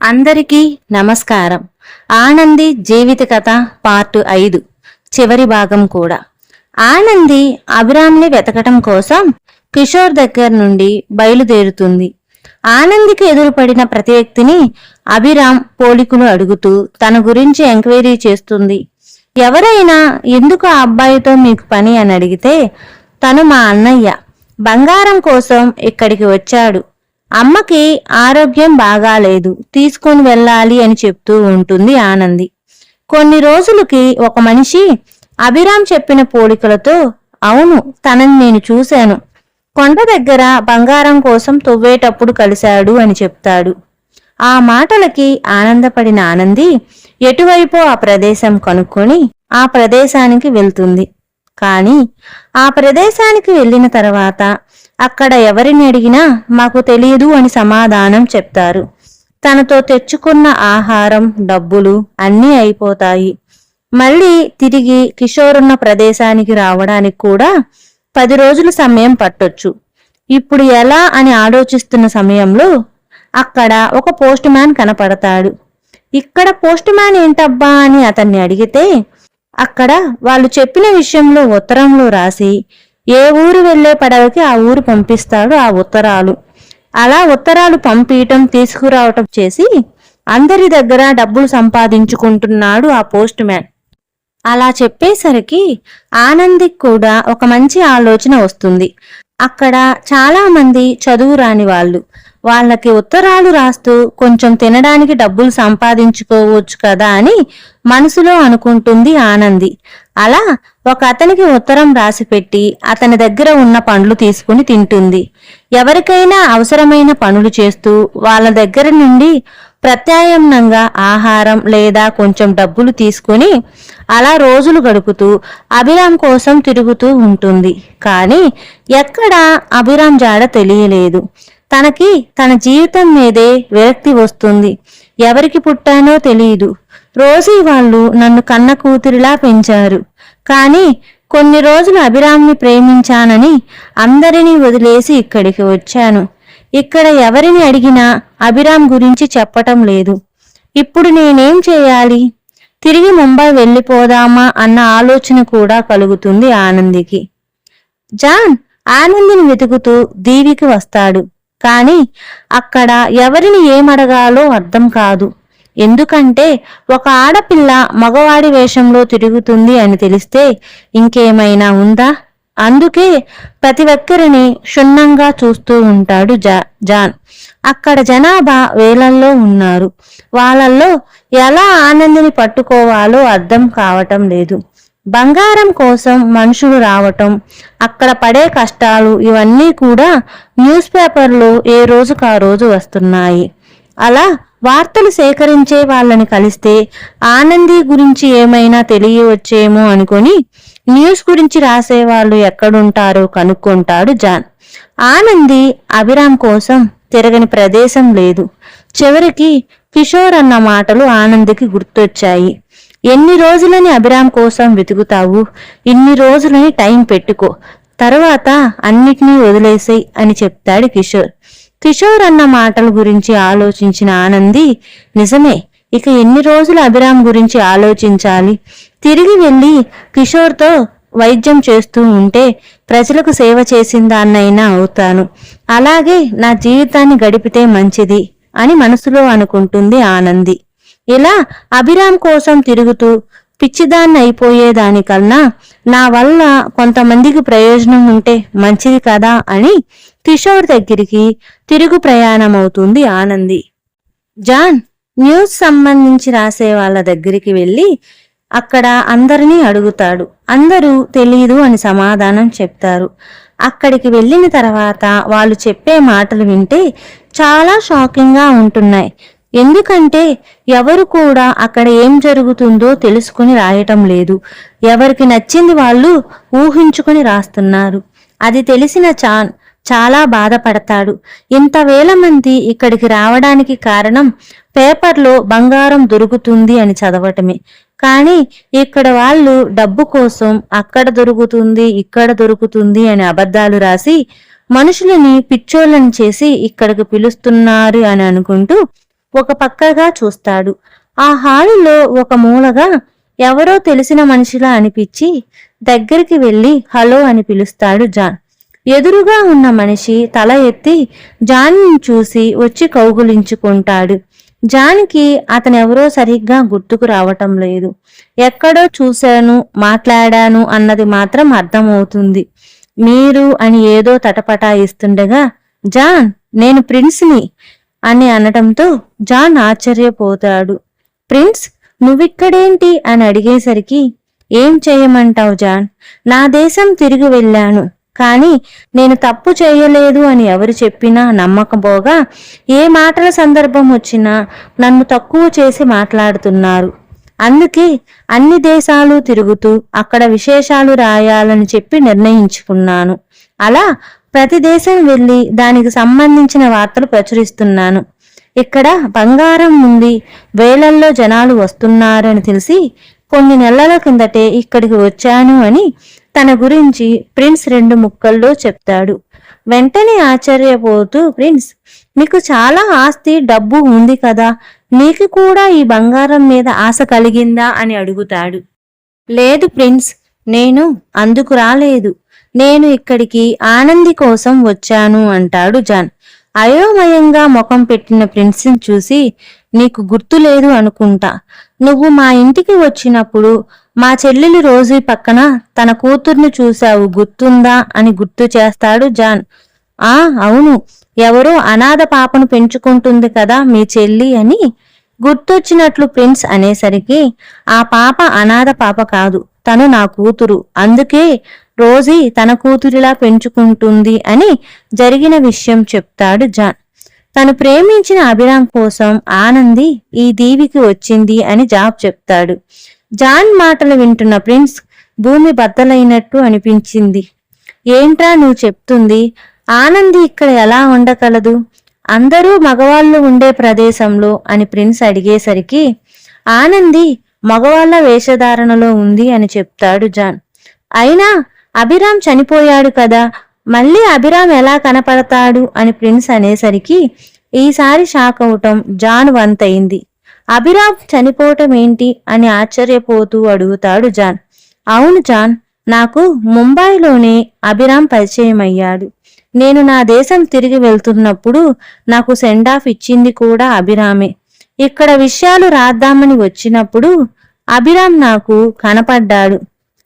అందరికీ నమస్కారం. ఆనంది జీవిత కథ పార్ట్ ఐదు. చివరి భాగం కూడా. ఆనంది అభిరామ్ని వెతకటం కోసం కిషోర్ దగ్గర నుండి బయలుదేరుతుంది. ఆనందికి ఎదురుపడిన ప్రతి వ్యక్తిని అభిరామ్ పోలికలు అడుగుతూ తన గురించి ఎంక్వైరీ చేస్తుంది. ఎవరైనా ఎందుకు ఆ అబ్బాయితో మీకు పని అని అడిగితే తను మా అన్నయ్య. బంగారం కోసం ఇక్కడికి వచ్చాడు. అమ్మకి ఆరోగ్యం బాగాలేదు తీసుకొని వెళ్ళాలి అని చెప్తూ ఉంటుంది ఆనంది. కొన్ని రోజులకి ఒక మనిషి అభిరామ్ చెప్పిన పోలికలతో అవును తనని నేను చూశాను. కొండ దగ్గర బంగారం కోసం తవ్వేటప్పుడు కలిశాడు అని చెప్తాడు. ఆ మాటలకి ఆనందపడిన ఆనంది ఎటువైపో ఆ ప్రదేశం కనుక్కొని ఆ ప్రదేశానికి వెళ్తుంది. కానీ ఆ ప్రదేశానికి వెళ్ళిన తర్వాత అక్కడ ఎవరిని అడిగినా మాకు తెలియదు అని సమాధానం చెప్తారు. తనతో తెచ్చుకున్న ఆహారం డబ్బులు అన్నీ అయిపోతాయి. మళ్ళీ తిరిగి కిషోరున్న ప్రదేశానికి రావడానికి కూడా పది రోజులు సమయం పట్టొచ్చు. ఇప్పుడు ఎలా అని ఆలోచిస్తున్న సమయంలో అక్కడ ఒక పోస్ట్ మ్యాన్ కనపడతాడు. ఇక్కడ పోస్ట్ మ్యాన్ ఏంటబ్బా అని అతన్ని అడిగితే అక్కడ వాళ్ళు చెప్పిన విషయంలో ఉత్తరంలో రాసి ఏ ఊరు వెళ్ళే పడవకి ఆ ఊరు పంపిస్తాడు ఆ ఉత్తరాలు. అలా ఉత్తరాలు పంపించటం తీసుకురావటం చేసి అందరి దగ్గర డబ్బులు సంపాదించుకుంటున్నాడు ఆ పోస్ట్ మ్యాన్. అలా చెప్పేసరికి ఆనందికి కూడా ఒక మంచి ఆలోచన వస్తుంది. అక్కడ చాలా మంది చదువు రాని వాళ్ళు వాళ్ళకి ఉత్తరాలు రాస్తూ కొంచెం తినడానికి డబ్బులు సంపాదించుకోవచ్చు కదా అని మనసులో అనుకుంటుంది ఆనంది. అలా ఒక అతనికి ఉత్తరం రాసిపెట్టి అతని దగ్గర ఉన్న పండ్లు తీసుకుని తింటుంది. ఎవరికైనా అవసరమైన పనులు చేస్తూ వాళ్ళ దగ్గర నుండి ప్రత్యామ్నంగా ఆహారం లేదా కొంచెం డబ్బులు తీసుకుని అలా రోజులు గడుపుతూ అభిరామ్ కోసం తిరుగుతూ ఉంటుంది. కానీ ఎక్కడా అభిరామ్ జాడ తెలియలేదు. తనకి తన జీవితం మీదే విరక్తి వస్తుంది. ఎవరికి పుట్టానో తెలియదు రోజీ వాళ్ళు నన్ను కన్న కూతురిలా పెంచారు. కానీ కొన్ని రోజులు అభిరామ్ని ప్రేమించానని అందరినీ వదిలేసి ఇక్కడికి వచ్చాను. ఇక్కడ ఎవరిని అడిగినా అభిరామ్ గురించి చెప్పటం లేదు. ఇప్పుడు నేనేం చేయాలి? తిరిగి ముంబై వెళ్ళిపోదామా అన్న ఆలోచన కూడా కలుగుతుంది ఆనందికి. జాన్ ఆనందిని వెతుకుతూ దీవికి వస్తాడు. కాని అక్కడ ఎవరిని ఏమడగాలో అర్థం కాదు. ఎందుకంటే ఒక ఆడపిల్ల మగవాడి వేషంలో తిరుగుతుంది అని తెలిస్తే ఇంకేమైనా ఉందా? అందుకే ప్రతి ఒక్కరిని క్షుణ్ణంగా చూస్తూ ఉంటాడు జా జాన్. అక్కడ జనాభా వేలల్లో ఉన్నారు. వాళ్ళల్లో ఎలా ఆనందిని పట్టుకోవాలో అర్థం కావటం లేదు. బంగారం కోసం మనుషులు రావటం అక్కడ పడే కష్టాలు ఇవన్నీ కూడా న్యూస్ పేపర్లో ఏ రోజుకు ఆ రోజు వస్తున్నాయి. అలా వార్తలు సేకరించే వాళ్ళని కలిస్తే ఆనంది గురించి ఏమైనా తెలియవచ్చేమో అనుకొని న్యూస్ గురించి రాసేవాళ్ళు ఎక్కడుంటారో కనుక్కుంటాడు జాన్. ఆనంది అభిరామ్ కోసం తిరగని ప్రదేశం లేదు. చివరికి కిషోర్ అన్న మాటలు ఆనందికి గుర్తొచ్చాయి. ఎన్ని రోజులని అభిరామ్ కోసం వెతుకుతావు? ఇన్ని రోజులని టైం పెట్టుకో. తర్వాత అన్నిటినీ వదిలేసేయ్ అని చెప్తాడు కిషోర్. కిషోర్ అన్న మాటల గురించి ఆలోచించిన ఆనంది నిజమే ఇక ఎన్ని రోజులు అభిరామ్ గురించి ఆలోచించాలి? తిరిగి వెళ్ళి కిషోర్తో వైద్యం చేస్తూ ఉంటే ప్రజలకు సేవ చేసిందాన్నైనా అవుతాను. అలాగే నా జీవితాన్ని గడిపితే మంచిది అని మనసులో అనుకుంటుంది ఆనంది. ఇలా అభిరామ్ కోసం తిరుగుతూ పిచ్చిదాన్ని అయిపోయేదానికన్నా నా వల్ల కొంతమందికి ప్రయోజనం ఉంటే మంచిది కదా అని కిషోర్ దగ్గరికి తిరుగు ప్రయాణం అవుతుంది ఆనంది. జాన్ న్యూస్ సంబంధించి రాసే వాళ్ళ దగ్గరికి వెళ్ళి అక్కడ అందరినీ అడుగుతాడు. అందరూ తెలీదు అని సమాధానం చెప్తారు. అక్కడికి వెళ్ళిన తర్వాత వాళ్ళు చెప్పే మాటలు వింటే చాలా షాకింగ్గా ఉంటున్నాయి. ఎందుకంటే ఎవరు కూడా అక్కడ ఏం జరుగుతుందో తెలుసుకుని రాయటం లేదు. ఎవరికి నచ్చింది వాళ్ళు ఊహించుకుని రాస్తున్నారు. అది తెలిసిన చాన్ చాలా బాధపడతాడు. ఇంత వేల మంది ఇక్కడికి రావడానికి కారణం పేపర్లో బంగారం దొరుకుతుంది అని చదవటమే. కానీ ఇక్కడ వాళ్ళు డబ్బు కోసం అక్కడ దొరుకుతుంది ఇక్కడ దొరుకుతుంది అని అబద్ధాలు రాసి మనుషులని పిచ్చోళ్ళని చేసి ఇక్కడికి పిలుస్తున్నారు అని అనుకుంటూ ఒక పక్కగా చూస్తాడు. ఆ హాలులో ఒక మూలగా ఎవరో తెలిసిన మనిషిలా అనిపించి దగ్గరికి వెళ్ళి హలో అని పిలుస్తాడు జాన్. ఎదురుగా ఉన్న మనిషి తల ఎత్తి జాన్ని చూసి వచ్చి కౌగులించుకుంటాడు. జాన్కి అతనెవరో సరిగ్గా గుర్తుకు రావటం లేదు. ఎక్కడో చూశాను మాట్లాడాను అన్నది మాత్రం అర్థమవుతుంది. మీరు అని ఏదో తటపటాయిస్తుండగా జాన్ నేను ప్రిన్స్ని అని అనటంతో జాన్ ఆశ్చర్యపోతాడు. ప్రిన్స్ నువ్విక్కడేంటి? అని అడిగేసరికి ఏం చేయమంటావు జాన్? నా దేశం తిరిగి వెళ్ళాను. కానీ నేను తప్పు చేయలేదు అని ఎవరు చెప్పినా నమ్మకపోగా ఏ మాటల సందర్భం వచ్చినా నన్ను తక్కువ చేసి మాట్లాడుతున్నారు. అందుకే అన్ని దేశాలు తిరుగుతూ అక్కడ విశేషాలు రాయాలని చెప్పి నిర్ణయించుకున్నాను. అలా ప్రతి దేశం వెళ్ళి దానికి సంబంధించిన వార్తలు ప్రచురిస్తున్నాను. ఇక్కడ బంగారం ఉంది వేలల్లో జనాలు వస్తున్నారని తెలిసి కొన్ని నెలల కిందటే ఇక్కడికి వచ్చాను అని తన గురించి ప్రిన్స్ రెండు ముక్కల్లో చెప్తాడు. వెంటనే ఆశ్చర్యపోతూ ప్రిన్స్ మీకు చాలా ఆస్తి డబ్బు ఉంది కదా. నీకు కూడా ఈ బంగారం మీద ఆశ కలిగిందా? అని అడుగుతాడు. లేదు ప్రిన్స్ నేను అందుకు రాలేదు. నేను ఇక్కడికి ఆనంది కోసం వచ్చాను అంటాడు జాన్. అయోమయంగా ముఖం పెట్టిన ప్రిన్స్ని చూసి నీకు గుర్తు లేదు అనుకుంటా. నువ్వు మా ఇంటికి వచ్చినప్పుడు మా చెల్లెలి రోజు పక్కన తన కూతుర్ని చూశావు గుర్తుందా అని గుర్తు చేస్తాడు జాన్. ఆ అవును. ఎవరో అనాథ పాపను పెంచుకుంటుంది కదా మీ చెల్లి అని గుర్తొచ్చినట్లు ప్రిన్స్ అనేసరికి ఆ పాప అనాథ పాప కాదు తను నా కూతురు. అందుకే రోజీ తన కూతురిలా పెంచుకుంటుంది అని జరిగిన విషయం చెప్తాడు జాన్. తను ప్రేమించిన అభిరామ్ కోసం ఆనంది ఈ దీవికి వచ్చింది అని జాబ్ చెప్తాడు. జాన్ మాటలు వింటున్న ప్రిన్స్ భూమి బద్దలైనట్టు అనిపించింది. ఏంట్రా నువ్వు చెప్తుంది? ఆనంది ఇక్కడ ఎలా ఉండగలదు? అందరూ మగవాళ్ళు ఉండే ప్రదేశంలో అని ప్రిన్స్ అడిగేసరికి ఆనంది మగవాళ్ళ వేషధారణలో ఉంది అని చెప్తాడు జాన్. అయినా అభిరామ్ చనిపోయాడు కదా మళ్ళీ అభిరామ్ ఎలా కనపడతాడు అని ప్రిన్స్ అనేసరికి ఈసారి షాక్ అవటం జాన్ వంతయింది. అభిరామ్ చనిపోవటం ఏంటి అని ఆశ్చర్యపోతూ అడుగుతాడు జాన్. అవును జాన్ నాకు ముంబైలోనే అభిరామ్ పరిచయం అయ్యాడు నేను నా దేశం తిరిగి వెళ్తున్నప్పుడు నాకు సెండ్ ఆఫ్ ఇచ్చింది కూడా అభిరామే. ఇక్కడ విషయాలు రాద్దామని వచ్చినప్పుడు అభిరామ్ నాకు కనపడ్డాడు.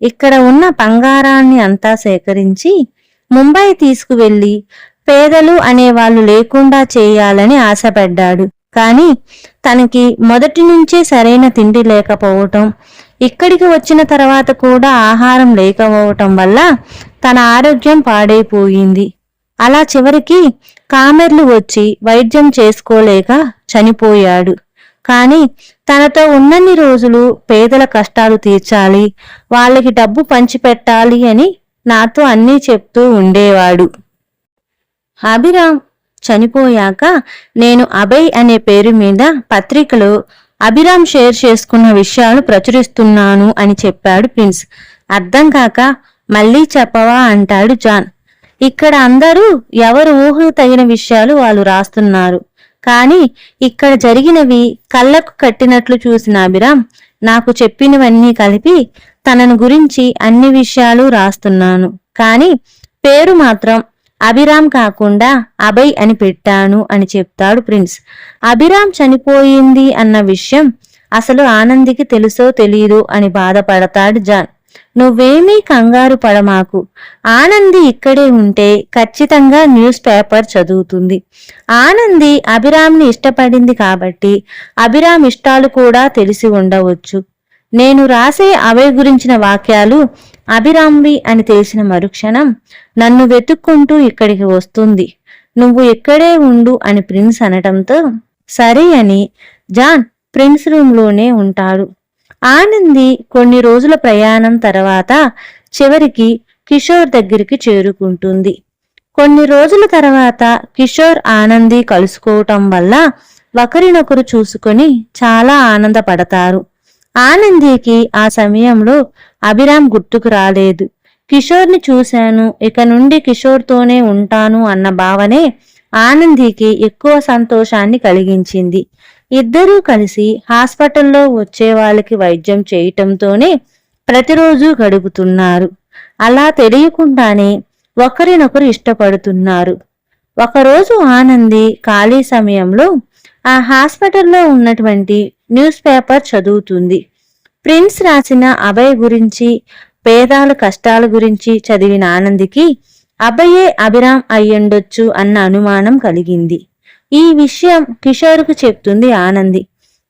ఇక్కడ ఉన్న బంగారాన్ని అంతా సేకరించి ముంబై తీసుకువెళ్ళి పేదలు అనేవాళ్ళు లేకుండా చేయాలని ఆశపడ్డాడు. కాని తనకి మొదటి నుంచే సరైన తిండి లేకపోవటం ఇక్కడికి వచ్చిన తర్వాత కూడా ఆహారం లేకపోవటం వల్ల తన ఆరోగ్యం పాడైపోయింది. అలా చివరికి కామెర్లు వచ్చి వైద్యం చేసుకోలేక చనిపోయాడు. కానీ తనతో ఉన్నన్ని రోజులు పేదల కష్టాలు తీర్చాలి వాళ్ళకి డబ్బు పంచిపెట్టాలి అని నాతో అన్నీ చెప్తూ ఉండేవాడు. అభిరామ్ చనిపోయాక నేను అభయ్ అనే పేరు మీద పత్రికలో అభిరామ్ షేర్ చేసుకున్న విషయాలు ప్రచురిస్తున్నాను అని చెప్పాడు ప్రిన్స్. అర్థం కాక మళ్ళీ చెప్పవా అంటాడు జాన్. ఇక్కడ అందరూ ఎవరు ఊహకు తగిన విషయాలు వాళ్ళు రాస్తున్నారు. కానీ ఇక్కడ జరిగినవి కళ్ళకు కట్టినట్లు చూసిన అభిరామ్ నాకు చెప్పినవన్నీ కలిపి తనను గురించి అన్ని విషయాలు రాస్తున్నాను. కానీ పేరు మాత్రం అభిరామ్ కాకుండా అభయ్ అని పెట్టాను అని చెప్తాడు ప్రిన్స్. అభిరామ్ చనిపోయింది అన్న విషయం అసలు ఆనందికి తెలుసో తెలియదు అని బాధపడతాడు జాన్. నువ్వేమీ కంగారు పడమాకు. ఆనంది ఇక్కడే ఉంటే ఖచ్చితంగా న్యూస్ పేపర్ చదువుతుంది. ఆనంది అభిరామ్ని ఇష్టపడింది కాబట్టి అభిరామ్ ఇష్టాలు కూడా తెలిసి ఉండవచ్చు. నేను రాసే అవే గురించిన వాక్యాలు అభిరామ్వి అని తెలిసిన మరుక్షణం నన్ను వెతుక్కుంటూ ఇక్కడికి వస్తుంది. నువ్వు ఇక్కడే ఉండు అని ప్రిన్స్ అనటంతో సరే అని జాన్ ప్రిన్స్ రూమ్లోనే ఉంటాడు. ఆనంది కొన్ని రోజుల ప్రయాణం తర్వాత చివరికి కిషోర్ దగ్గరికి చేరుకుంటుంది. కొన్ని రోజుల తర్వాత కిషోర్ ఆనంది కలుసుకోవటం వల్ల ఒకరినొకరు చూసుకొని చాలా ఆనందపడతారు. ఆనందికి ఆ సమయంలో అభిరామ్ గుర్తుకు రాలేదు. కిషోర్ని చూశాను ఇక నుండి కిషోర్తోనే ఉంటాను అన్న భావనే ఆనందికి ఎక్కువ సంతోషాన్ని కలిగించింది. ఇద్దరూ కలిసి హాస్పిటల్లో వచ్చే వాళ్ళకి వైద్యం చేయటంతోనే ప్రతిరోజు గడుపుతున్నారు అలా తెలియకుండానే ఒకరినొకరు ఇష్టపడుతున్నారు. ఒకరోజు ఆనంది ఖాళీ సమయంలో ఆ హాస్పిటల్లో ఉన్నటువంటి న్యూస్ పేపర్ చదువుతుంది. ప్రిన్స్ రాసిన అభయ్ గురించి పేదాల కష్టాల గురించి చదివిన ఆనందికి అభయే అభిరామ్ అయ్యుండొచ్చు అన్న అనుమానం కలిగింది. ఈ విషయం కిషోర్కు చెప్తుంది ఆనంది.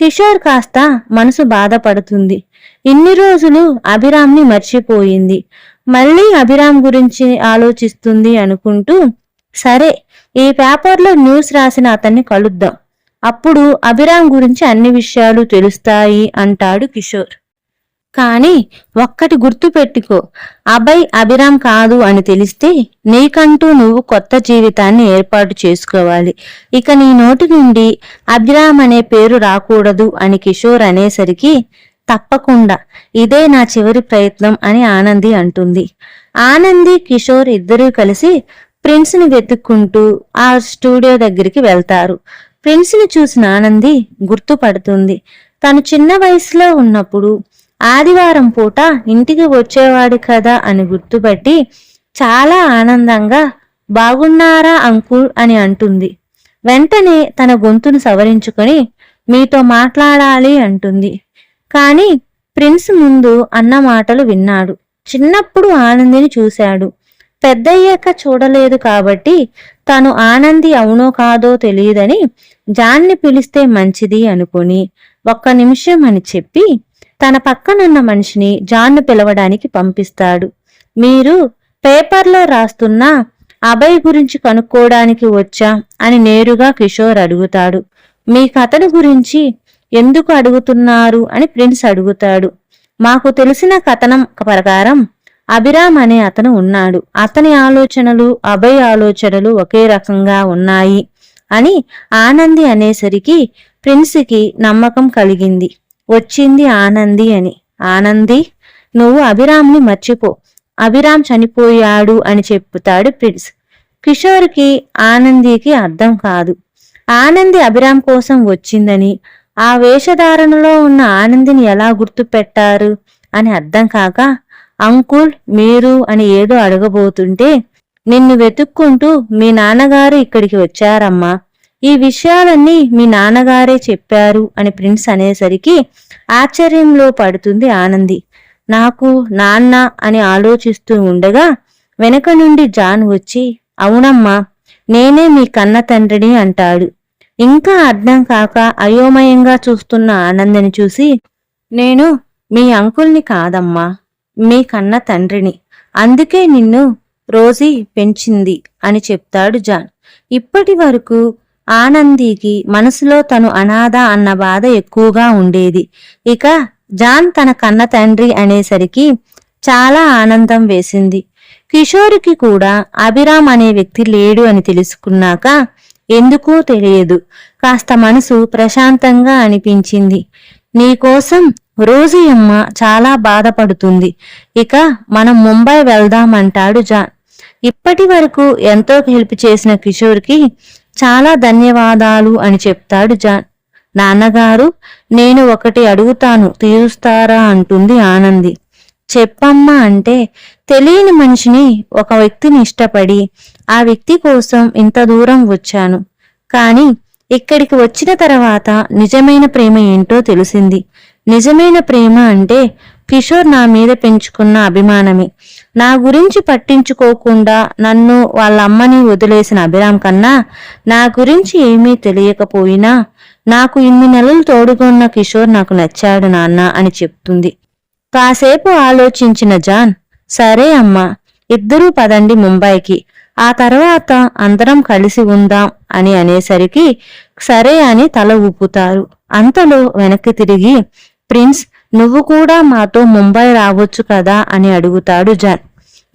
కిషోర్ కాస్త మనసు బాధపడుతుంది. ఇన్ని రోజులు అభిరామ్ని మర్చిపోయింది. మళ్ళీ అభిరామ్ గురించి ఆలోచిస్తుంది అనుకుంటూ సరే ఈ పేపర్లో న్యూస్ రాసిన అతన్ని కలుద్దాం. అప్పుడు అభిరామ్ గురించి అన్ని విషయాలు తెలుస్తాయి అంటాడు కిషోర్. కానీ ఒక్కటి గుర్తు పెట్టుకో. అభయ్ అభిరామ్ కాదు అని తెలిస్తే నీకంటూ నువ్వు కొత్త జీవితాన్ని ఏర్పాటు చేసుకోవాలి. ఇక నీ నోటి నుండి అభిరామ్ అనే పేరు రాకూడదు అని కిషోర్ అనేసరికి తప్పకుండా ఇదే నా చివరి ప్రయత్నం అని ఆనంది అంటుంది. ఆనంది కిషోర్ ఇద్దరూ కలిసి ప్రిన్స్ని వెతుక్కుంటూ ఆ స్టూడియో దగ్గరికి వెళ్తారు. ప్రిన్స్ని చూసిన ఆనంది గుర్తుపడుతుంది. తను చిన్న వయసులో ఉన్నప్పుడు ఆదివారం పూట ఇంటికి వచ్చేవాడు కదా అని గుర్తుపట్టి చాలా ఆనందంగా బాగున్నారా అంకుల్? అని అంటుంది. వెంటనే తన గొంతును సవరించుకొని మీతో మాట్లాడాలి అంటుంది. కానీ ప్రిన్స్ ముందు అన్న మాటలు విన్నాడు. చిన్నప్పుడు ఆనందిని చూశాడు. పెద్దయ్యాక చూడలేదు కాబట్టి తను ఆనంది అవునో కాదో తెలియదని జాన్ని పిలిస్తే మంచిది అనుకుని ఒక్క నిమిషం అని చెప్పి తన పక్కనున్న మనిషిని జాన్ను పిలవడానికి పంపిస్తాడు. మీరు పేపర్లో రాస్తున్న అభయ్ గురించి కనుక్కోవడానికి వచ్చా అని నేరుగా కిషోర్ అడుగుతాడు. మీ కథను గురించి ఎందుకు అడుగుతున్నారు అని ప్రిన్స్ అడుగుతాడు. మాకు తెలిసిన కథనం ప్రకారం అభిరామ్ అనే అతను ఉన్నాడు. అతని ఆలోచనలు అభయ్ ఆలోచనలు ఒకే రకంగా ఉన్నాయి అని ఆనంది అనేసరికి ప్రిన్స్కి నమ్మకం కలిగింది. వచ్చింది ఆనంది అని. ఆనంది నువ్వు అభిరామ్ని మర్చిపో. అభిరామ్ చనిపోయాడు అని చెప్తాడు ప్రిన్స్. కిషోర్కి ఆనందికి అర్థం కాదు. ఆనంది అభిరామ్ కోసం వచ్చిందని ఆ వేషధారణలో ఉన్న ఆనందిని ఎలా గుర్తుపెట్టారు అని అర్థం కాక అంకుల్ మీరు అని ఏదో అడగబోతుంటే నిన్ను వెతుక్కుంటూ మీ నాన్నగారు ఇక్కడికి వచ్చారమ్మా. ఈ విషయాలన్నీ మీ నాన్నగారే చెప్పారు అని ప్రిన్స్ అనేసరికి ఆశ్చర్యంలో పడుతుంది ఆనంది. నాకు నాన్న అని ఆలోచిస్తూ ఉండగా వెనక నుండి జాన్ వచ్చి అవునమ్మా నేనే మీ కన్న తండ్రిని అంటాడు. ఇంకా అర్థం కాక అయోమయంగా చూస్తున్న ఆనందని చూసి నేను మీ అంకుల్ని కాదమ్మా మీ కన్న తండ్రిని. అందుకే నిన్ను రోజీ పెంచింది అని చెప్తాడు జాన్. ఇప్పటి వరకు ఆనందికి మనసులో తను అనాథ అన్న బాధ ఎక్కువగా ఉండేది. ఇక జాన్ తన కన్న తండ్రి అనేసరికి చాలా ఆనందం వేసింది. కిషోర్కి కూడా అభిరామ్ అనే వ్యక్తి లేడు అని తెలుసుకున్నాక ఎందుకో తెలియదు. కాస్త మనసు ప్రశాంతంగా అనిపించింది. నీకోసం రోజీ చాలా బాధపడుతుంది. ఇక మనం ముంబై వెళ్దామంటాడు జాన్. ఇప్పటి వరకు ఎంతో హెల్ప్ చేసిన కిషోర్కి చాలా ధన్యవాదాలు అని చెప్తాడు జాన్ నాన్నగారు నేను ఒకటి అడుగుతాను తీరుస్తారా అంటుంది ఆనంది. చెప్పమ్మా అంటే తెలియని మనిషిని ఒక వ్యక్తిని ఇష్టపడి ఆ వ్యక్తి కోసం ఇంత దూరం వచ్చాను. కానీ ఇక్కడికి వచ్చిన తర్వాత నిజమైన ప్రేమ ఏంటో తెలిసింది. నిజమైన ప్రేమ అంటే కిషోర్ నా మీద పెంచుకున్న అభిమానమే. నా గురించి పట్టించుకోకుండా నన్ను వాళ్ళ అమ్మని వదిలేసిన అభిరామ్ కన్నా నా గురించి ఏమీ తెలియకపోయినా నాకు ఇన్ని నెలలు తోడుగున్న కిషోర్ నాకు నచ్చాడు నాన్న అని చెప్తుంది. కాసేపు ఆలోచించిన జాన్ సరే అమ్మా ఇద్దరూ పదండి ముంబైకి ఆ తర్వాత అందరం కలిసి ఉందాం అని అనేసరికి సరే అని తల ఊపుతారు. అంతలో వెనక్కి తిరిగి ప్రిన్స్ నువ్వు కూడా మాతో ముంబై రావచ్చు కదా అని అడుగుతాడు జాన్.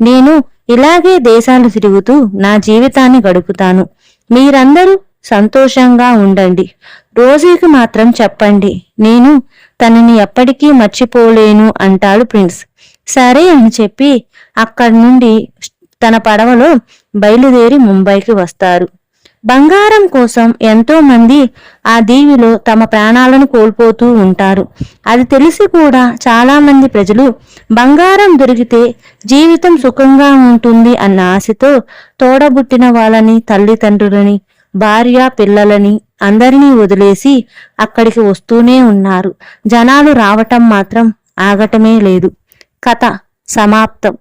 నేను ఇలాగే దేశాలు తిరుగుతూ నా జీవితాన్ని గడుపుతాను. మీరందరూ సంతోషంగా ఉండండి. రోజీకి మాత్రం చెప్పండి. నేను తనని ఎప్పటికీ మర్చిపోలేను అంటాడు ప్రిన్స్. సరే అని చెప్పి అక్కడి నుండి తన పడవలో బయలుదేరి ముంబైకి వస్తారు. బంగారం కోసం ఎంతో మంది ఆ దీవిలో తమ ప్రాణాలను కోల్పోతూ ఉంటారు. అది తెలిసి కూడా చాలా మంది ప్రజలు బంగారం దొరికితే జీవితం సుఖంగా ఉంటుంది అన్న ఆశతో తోడబుట్టిన వాళ్ళని తల్లిదండ్రులని భార్య పిల్లలని అందరినీ వదిలేసి అక్కడికి వస్తూనే ఉన్నారు. జనాలు రావటం మాత్రం ఆగటమే లేదు. కథ సమాప్తం.